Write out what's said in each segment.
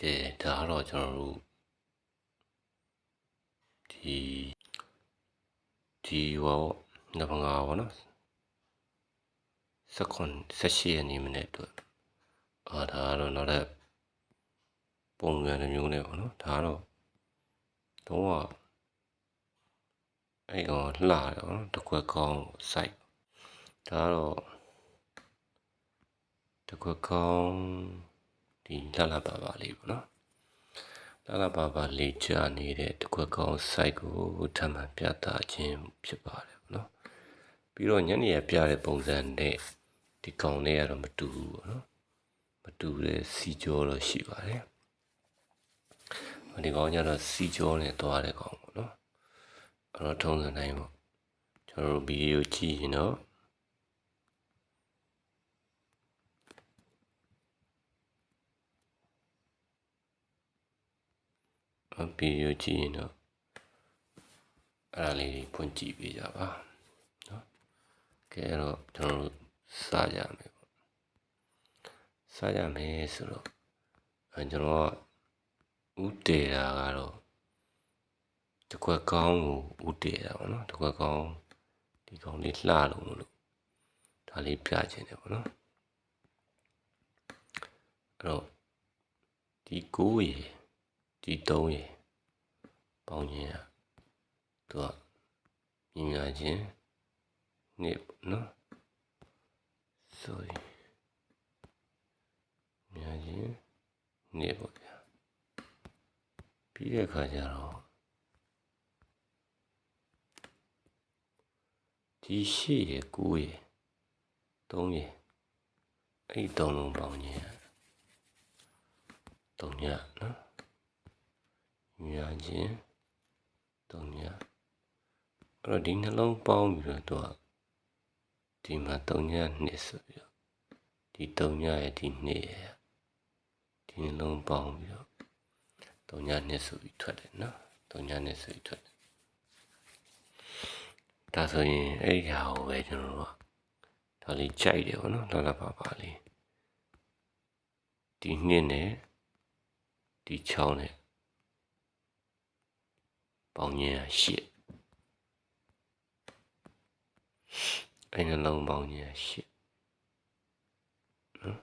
ကဲဒါကတော့ကျွန်တော်တို့ဒီဒီဟောနဘငါဘောနော်စကွန်ဆက်ရှိရနေမနဲ့အတွက်အာဒါကတော့နောက်တဲ့ပုံစံတစ်မျိုးနဲ့ပေါ့နော်ဒါကတော့တော့အဲ့ကောင်လှတယ်ပေါ့နော်တစ်ခွက်ကောင်း site ဒါကတော့တစ်ခွက်ကောင်း ဒီလှလှပါပါလေးပေါ့နော်လှလှပါပါလေးကြာနေတဲ့တစ်ခွက်ကောင်း site ကိုထပ်မံပြသခြင်းဖြစ်ပါတယ်ပေါ့နော်ပြီးတော့ညနေရပြတဲ့ပုံစံနဲ့ဒီကောင်လေးကတော့မတူဘူးပေါ့နော်မတူတဲ့စီကြောတော့ရှိပါတယ်ဒီကောင်ကျတော့စီကြောနဲ့သွားတဲ့ကောင်ပေါ့နော်အဲ့တော့ထုံးစံတိုင်းပေါ့ကျွန်တော်တို့ဗီဒီယိုကြည့်ရင်တော့ ဗီဒီယိုကြည့်ရင်တော့အဲ့ဒါလေးတွေဖွင့်ကြည့်ပေးကြပါနော်ကဲအဲ့တော့ကျွန်တော်တို့စကြမယ်ပေါ့စကြမယ်ဆိုတော့အဲကျွန်တော်ကဥတည်တာကတော့တကွက်ကောင်းကိုဥတည်တာပေါ့နော်တကွက်ကောင်းဒီကောင်းလေးလှလို့မလို့ဒါလေးပြချင်တယ်ပေါ့နော်အဲ့တော့ဒီ9ရေ ဒီ3ရေပေါင်းခြင်းอ่ะသူကမြင်ရခြင်းနှစ်နော် sorry မြင်ရခြင်းနှစ်ပေါ့ဗျာပြီးတဲ့အခါကျတော့ဒီရှိရ9ရ3ရအဲ့ဒီ3လုံးပေါင်းခြင်း3ညနော် မြင်ရခြင်း3ညအဲ့တော့ဒီနှလုံးပေါင်းပြီးတော့သူကဒီမှာ3ညနှစ်ဆိုပြီးတော့ဒီ3ညရဲ့ဒီနှစ်ရဲ့ဒီနှလုံးပေါင်းပြီးတော့3ညနှစ်ဆိုပြီးထွက်တယ်နော်3ညနှစ်ဆိုပြီးထွက်တယ်ဒါဆိုရင်အဲ့ဒီဟာကိုပဲကျွန်တော်တို့ကဒါလေးကြိုက်တယ်ဗောနော်လာလာပါပါလေးဒီနှစ်နဲ့ဒီ6နဲ့ ပေါင်းခြင်းရှစ်အဲ့နှလုံးပေါင်းခြင်းရှစ်နော်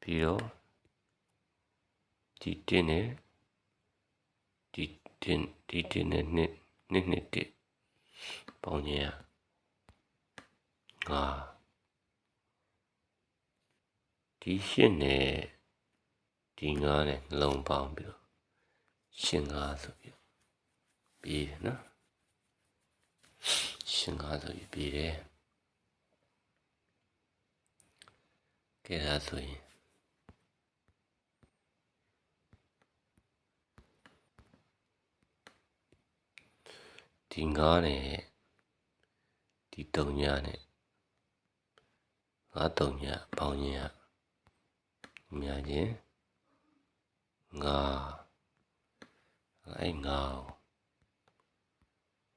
ပြီးတော့ဒီတင်းနဲ့ဒီတင်းဒီတင်းနဲ့နှစ်နှစ်နှစ်တစ်ပေါင်းခြင်းငါဒီရှစ်နဲ့ ဒီငါးနဲ့နှလုံးပေါင်းပြီးတော့ရှင်ငါးဆိုပြီးပြီးတယ်နော်ရှင်ငါးဆိုပြီးပြီးတယ်ကဲဒါဆိုရင်ဒီငါးနဲ့ဒီတုံညာနဲ့ငါးတုံညာပေါင်းခြင်းကမြင်ချင်း ငါအဲ့ငါ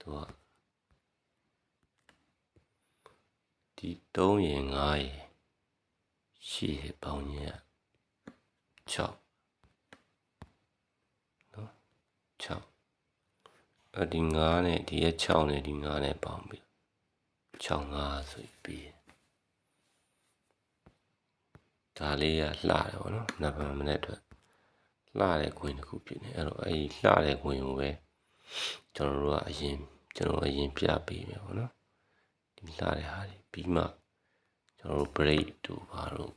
သူကဒီ3ရင်5ရင်ရှိရပေါင်းရင်6နော်6အဲ့ဒီ9နဲ့ဒီရဲ့6နဲ့ဒီ9နဲ့ပေါင်းပြီး6 5ဆိုပြီးဒါလေးကလှတယ်ဗောနော်နံပါတ်မနဲ့အတွက် လှတဲ့ခွင်တစ်ခုဖြစ်နေအဲ့တော့အဲ့ဒီလှတဲ့ခွင်ကိုပဲကျွန်တော်တို့ကအရင်ကျွန်တော်အရင်ပြပေးမယ်ပေါ့နော်ဒီလှတဲ့ဟာတွေပြီးမှကျွန်တော်တို့ break တို့ဘာတို့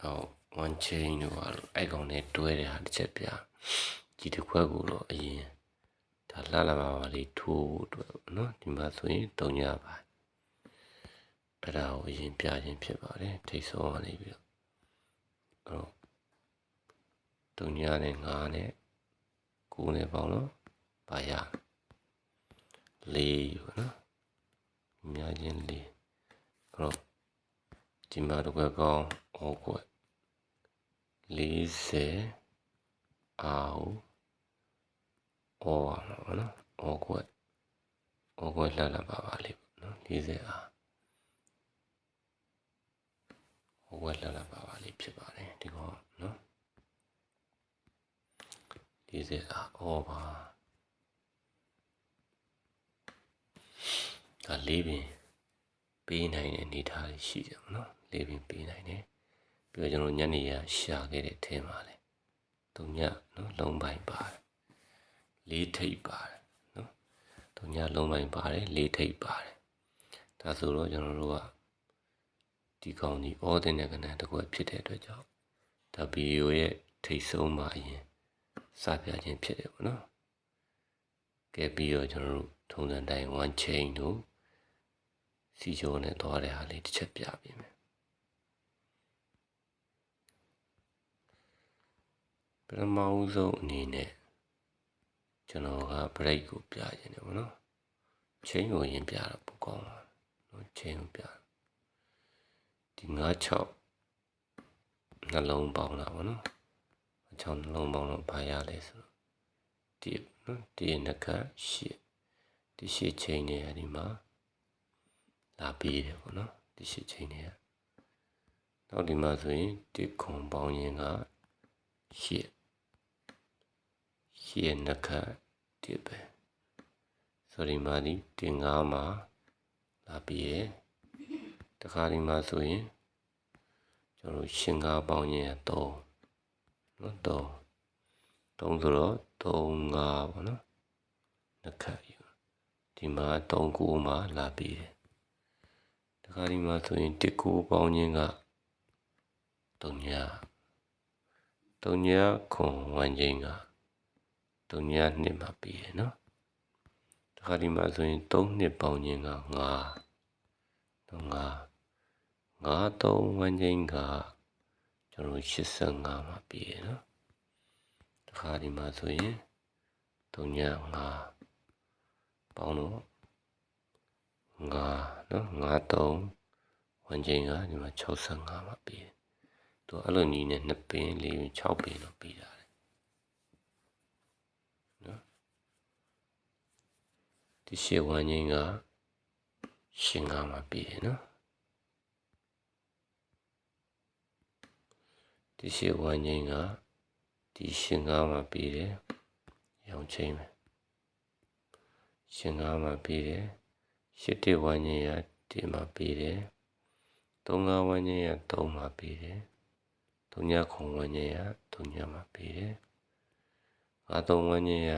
နောက် one chain တို့ဘာတို့အဲ့ကောင်နဲ့တွဲတဲ့ဟာတစ်ချက်ပြဒီတစ်ခွက်ကိုတော့အရင်ဒါလှလာပါပါလေးထိုးဖို့အတွက်နော်ဒီမှာဆိုရင်၃ညပါအဲ့ဒါကိုအရင်ပြခြင်းဖြစ်ပါတယ်ထိတ်ဆုံးကနေပြီးတော့အဲ့တော့ တုံညာနဲ့ငါးနဲ့ကိုးနဲ့ပေါင်းတော့ပါရလေးပေါ့နော်အများချင်းလေးအဲ့တော့ဒီမှာတော့ကောင်းဩကွက်40အောက်ဩပါနော်ဩကွက်ဩကွက်လှလှပါပါလေးပေါ့နော်40အားဝက်လှလှပါပါလေးဖြစ်ပါတယ်ဒီကောင်နော် ဒီစက်အားဩပါဒါလေးပင်ပေးနိုင်တဲ့အနေအထားလေးရှိတယ်နော်လေးပင်ပေးနိုင်တယ်ပြီးတော့ကျွန်တော်ညနေရရှာခဲ့တဲ့အထဲမှာလေတုံညနော်လုံးပိုင်းပါတယ်လေးထိပ်ပါတယ်နော်တုံညလုံးပိုင်းပါတယ်လေးထိပ်ပါတယ်ဒါဆိုတော့ကျွန်တော်တို့ကဒီကောင်ဒီအော်တင်တဲ့ကဏ္ဍတစ်ခုဖြစ်တဲ့အတွက်ကြောင့်ဒါဗီဒီယိုရဲ့ထိပ်ဆုံးမှာအရင် စပြခြင်းဖြစ်တယ်ပေါ့နော်ကဲပြီးတော့ကျွန်တော်တို့ထုံးစံတိုင်း one chain တို့စီချိုးနဲ့သွားတဲ့ဟာလေးတစ်ချက်ပြပေးမယ်ပထမဦးဆုံးအနေနဲ့ကျွန်တော်က break ကိုပြခြင်းတယ်ပေါ့နော် chain ကိုရင်ပြတာပိုကောင်းပါနော် chain ကိုပြဒီ9 6နှလုံးပေါင်းတာပေါ့နော် 6နှလုံးပေါင်းတော့ဘာရလဲဆိုတော့ဒီနော်ဒီနှစ်ခတ်ရှစ်ဒီရှစ် chain တွေအဲဒီမှာလာပြီးတယ်ပေါ့နော်ဒီရှစ် chain တွေကနောက်ဒီမှာဆိုရင်ဒီခွန်ပေါင်းရင်ကရှစ်ရှစ်နှစ်ခတ်ဒီပဲဆိုဒီမှာဒီတင်ငါးမှာလာပြီးရတခါဒီမှာဆိုရင်ကျွန်တော်ရှင်ငါးပေါင်းရင်3 နော်3 3ဆိုတော့3 5ပေါ့နော်နှစ်ခတ်ယူဒီမှာ3 9မှာလာပြီးတယ်တခါဒီမှာဆိုရင်1 9ပေါင်းခြင်းက3ည3ညခွန်ဝမ်းခြင်းက3ညနှစ်မှာပြီးတယ်နော်တခါဒီမှာဆိုရင်3နှစ်ပေါင်းခြင်းက9တော့9 9 3ဝမ်းခြင်းက ကျွန်တော်85မှာပြီးတယ်နော်တခါဒီမှာဆိုရင်3ည5ပေါင်းတော့5နော်5 3ဝန်ချင်းကဒီမှာ65မှာပြီးတယ်သူအဲ့လိုနီးနဲ့2ပင်4ပင်6ပင်တော့ပြီးတာလေနော်ဒီရှေ့ဝန်ချင်းကရှင်5မှာပြီးတယ်နော် ဒီရှေ့ဝန်ချင်းကဒီရှင်5မှာပြီးတယ်ရောင်ချင်းပဲရှင်5မှာပြီးတယ်ရှစ်တစ်ဝန်းကျင်ရဒီမှာပြီးတယ်သုံးငါးဝန်းကျင်ရသုံးမှာပြီးတယ်သုံးညခုံဝန်းကျင်ရသုံးညမှာပြီးတယ်ငါးသုံးဝန်းကျင်ရ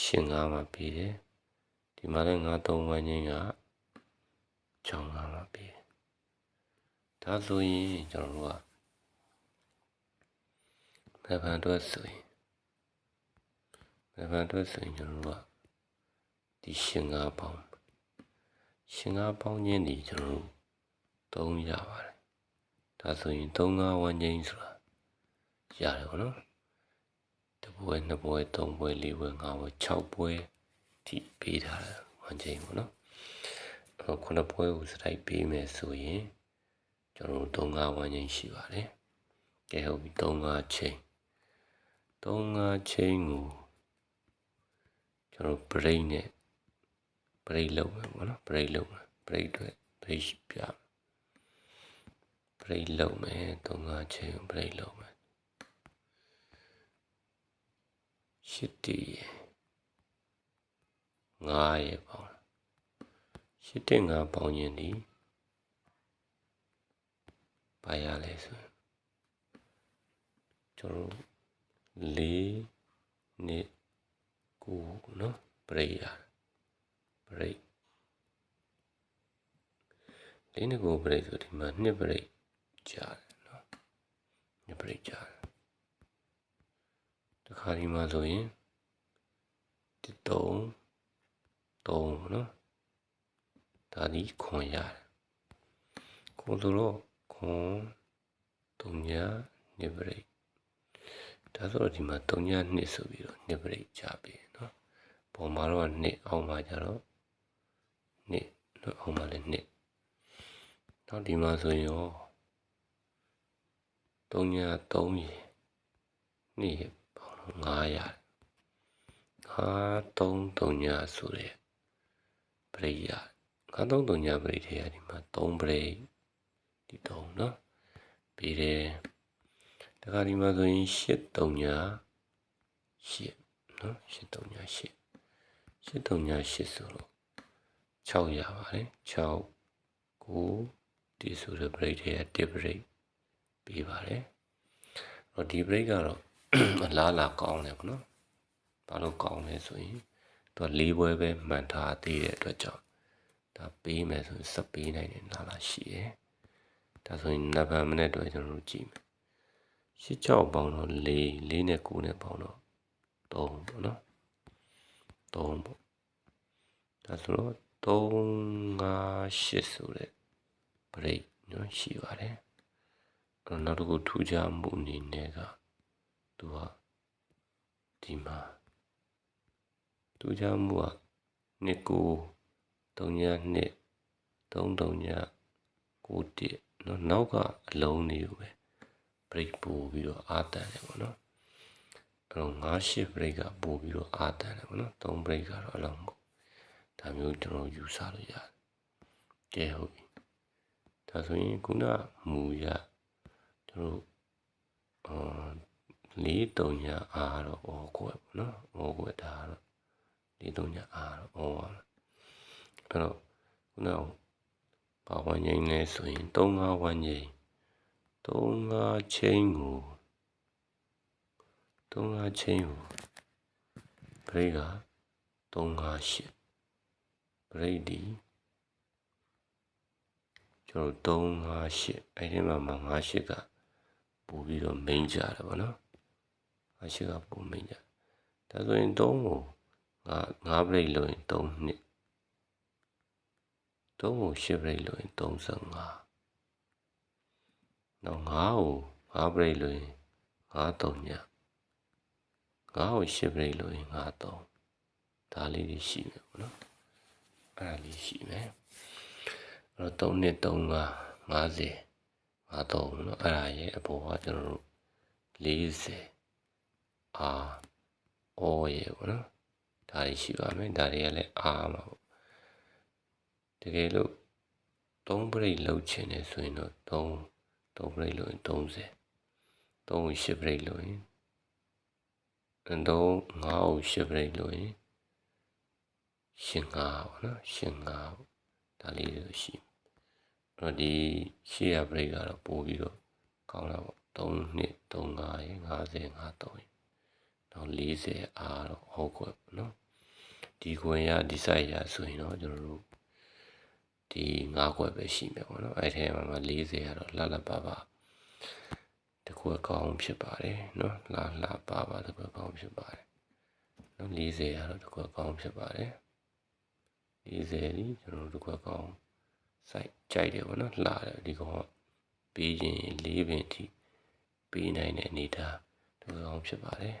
ရှင်ငါးမှာပြီးတယ်ဒီမှာလည်းငါးသုံးဝန်းကျင်ကချောင်းငါးမှာပြီးတယ်ဒါဆိုရင်ကျွန်တော်တို့က ဘယ်ဘန်အတွက်ဆိုရင်ဘယ်ဘန်အတွက်ဆိုရင်ကျွန်တော်တို့ကဒီရှင်ငါးပေါင်းရှင်ငါးပေါင်းချင်းဒီကျွန်တော်တို့သုံးရပါတယ်ဒါဆိုရင်3 5ဝန်းကျင်းဆိုတာရတယ်ဘောနော်တပွဲနှစ်ပွဲသုံးပွဲလေးပွဲငါးပွဲ6ပွဲထိပေးထားတယ်ဝန်းကျင်းဘောနော်ခုနှစ်ပွဲကိုစတိုက်ပေးမယ်ဆိုရင်ကျွန်တော်တို့3 5ဝန်းကျင်းရှိပါတယ်ကဲဟုတ်ပြီ3 5ချိန် 3 5ချိန်ကိုကျွန်တော် break နဲ့ break လုပ်မယ်ပေါ့နော် break လုပ်မယ် break တွေ break ပြ break လုပ်မယ်၃၅ချိန် break လုပ်မယ်ရှစ်တီငါးရပေါင်းရှစ်တင်ငါးပေါင်းရင်ဒီဘာရလဲဆိုကျွန်တော် ၄နှစ်ကိုနော် break ရတယ် break လေးနှစ်ကို break ဆိုဒီမှာနှစ် break ကြာတယ်နော်နှစ် break ကြာတယ်တခါဒီမှာဆိုရင်ဒီ3 3နော်ဒါဒီခွန်ရတယ်ခွန်ဆိုတော့ခွန်3ညနှစ် break ဒါဆိုတော့ဒီမှာ3ည2ဆိုပြီးတော့2 break ချပေးနော်ပုံမှာတော့2အောက်မှာကြတော့2နော်အောက်မှာလည်း2နောက်ဒီမှာဆိုရင်ရော3ည3ရေ2ရေပေါင်းတော့9ရတယ်5 3 3ညဆိုတဲ့ break ရ9 3 3ည break ထဲရဒီမှာ3 break ဒီ3နော်ပြီးတယ် ခါဒီမှာဆိုရင်8 3ညာ8နော်8 3ညာ8 8 3ညာ8ဆိုတော့6ရပါတယ်6 9ဒီဆိုတဲ့ break တွေတစ် break ပေးပါတယ်တော့ဒီ break ကတော့အလားလာကောင်းတယ်ပေါ့နော်ဘာလို့ကောင်းလဲဆိုရင်သူက၄ပွဲပဲမှန်ထားသေးတဲ့အတွက်ကြောင့်ဒါပေးမယ်ဆိုရင်စပေးနိုင်တယ်နားလာရှိတယ်ဒါဆိုရင်နံပါတ်မနဲ့တွေ့ကျွန်တော်တို့ကြည့်မယ် ရှစ်6ပေါင်းတော့4 4နဲ့9နဲ့ပေါင်းတော့3ပေါ့နော်3ပေါ့ဒါဆိုတော့3 5 8ဆိုတဲ့ break နော်ရှိပါတယ်အဲ့တော့နောက်တစ်ခုထူးခြားမှုအနေနဲ့ကသူကဒီမှာထူးခြားမှုကနှစ်ကို3ညနှစ်3 3ည9တစ်နော်နောက်ကအလုံးလေးကိုပဲ break ပို့ပြီးတော့အာတန်တယ်ပေါ့နော်အဲ့တော့9 8 break ကပို့ပြီးတော့အာတန်တယ်ပေါ့နော်3 break ကတော့အလုံးပေါ့ဒါမျိုးကျွန်တော်ယူဆလို့ရတယ်ကဲဟုတ်ပြီဒါဆိုရင်ခုနမူရကျွန်တော်အာလေးတုံညာအားတော့ဩကွယ်ပေါ့နော်ဩကွယ်ဒါတော့လေးတုံညာအားတော့ဩပါအဲ့တော့ခုနဘာဝန်းငိမ့်လဲဆိုရင်3 5ဝန်းငိမ့် 3 5ချင်းကို3 5ချင်းကိုဘရိတ်က3 5 8ဘရိတ်ဒီကျွန်တော်3 5 8အဲ့ဒီမှာမှာ5 8ကပို့ပြီးတော့ main ကြတယ်ဗောနော်5 8ကပို့ main ကြဒါဆိုရင်3ကိုငါ9 break လို့ရင်3နှစ်3ကို10 break လို့ရင်35 နောက်9ကို5 break လို့ရင်9 3ည9ကို10 break လို့ရင်9 3ဒါလေးတွေရှိမယ်ဗောနော်အဲ့ဒါလေးရှိမယ်အဲ့တော့3နှစ်3 5 50 53เนาะအဲ့ဒါရဲ့အပေါ်ကကျွန်တော်တို့40အာအောရဲ့ပေါ့နော်ဒါတွေရှိပါမယ်ဒါတွေကလည်းအာမှာပေါ့တကယ်လို့3ပရိတ်လောက်ချင်တယ်ဆိုရင်တော့3 3ပရိတ်လို့ရင်30 3 8ပရိတ်လို့ရင်တော့9အောင်8ပရိတ်လို့ရင်ရှင်9ပေါ့နော်ရှင်9ဒါလေးတွေရှိအဲ့တော့ဒီရှေ့ရ break ကတော့ပို့ပြီးတော့ကောင်းတာပေါ့3နှစ်35ရေ50 53ရေနောက်40အားတော့ဟုတ်ကွယ်ပေါ့နော်ဒီခွင်ရဒီ site ရဆိုရင်တော့ကျွန်တော်တို့ ဒီ9ခွက်ပဲရှိမယ်ပေါ့နော်အဲ့ထဲမှာမှ40ကတော့လှလှပါပါတကွက်ကောင်းဖြစ်ပါတယ်နော်လှလှပါပါတကွက်ကောင်းဖြစ်ပါတယ်နော်40ကတော့တကွက်ကောင်းဖြစ်ပါတယ်40ဒီကျွန်တော်တို့တကွက်ကောင်းစိုက်ကြိုက်တယ်ဗောနော်လှတယ်ဒီကောင်ကပေးခြင်းလေးပင်ထိပေးနိုင်တဲ့အနေထားဒီကောင်ဖြစ်ပါတယ်